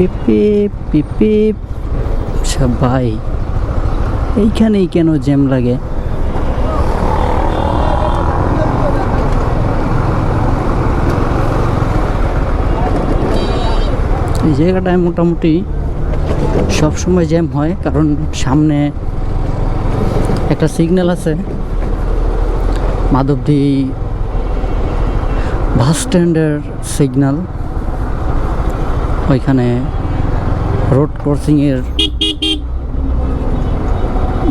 পিপি পিপি আচ্ছা ভাই, এইখানেই কেন জ্যাম লাগে? এই জায়গাটায় মোটামুটি সব সময় জ্যাম হয়, কারণ সামনে একটা সিগন্যাল আছে। মাধবদী বাস স্ট্যান্ডের সিগন্যাল। ওইখানে রোড ক্রসিংয়ের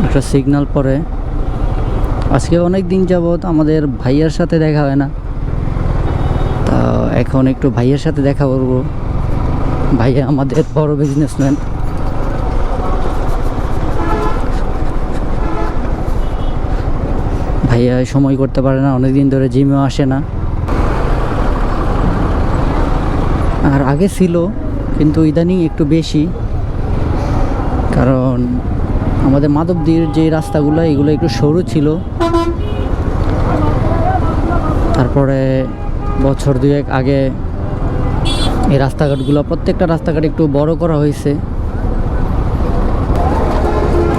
একটা সিগন্যাল পরে আজকে অনেক দিন যাবৎ আমাদের ভাইয়ার সাথে দেখা হয় না। তা এখন একটু ভাইয়ের সাথে দেখা করব। ভাইয়া আমাদের বড় বিজনেসম্যান ভাইয়া সময় করতে পারে না অনেক দিন ধরে জিমেও আসে না। আর আগে ছিল, কিন্তু ইদানিং একটু বেশি। কারণ আমাদের মাধবদীর যে রাস্তাগুলো, এগুলো একটু সরু ছিল। তারপরে বছর দুয়েক আগে এই রাস্তাঘাটগুলো, প্রত্যেকটা রাস্তাঘাট একটু বড় করা হয়েছে।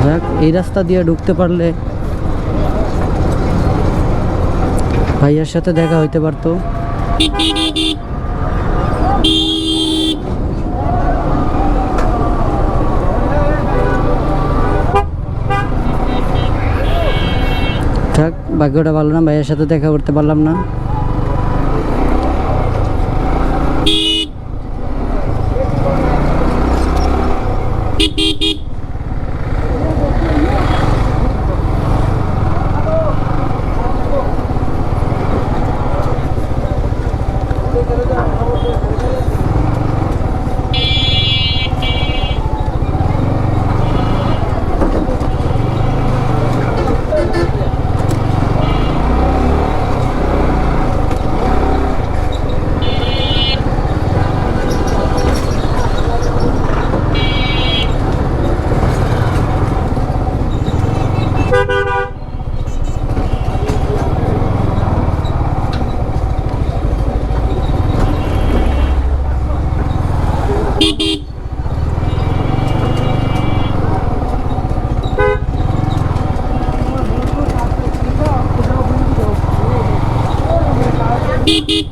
যাক, এই রাস্তা দিয়ে ঢুকতে পারলে ভাইয়ার সাথে দেখা হইতে পারতো। থাক ভাগ্যটা ভালো না ভাইয়ের সাথে দেখা করতে পারলাম না Beep, beep, beep. Beep beep.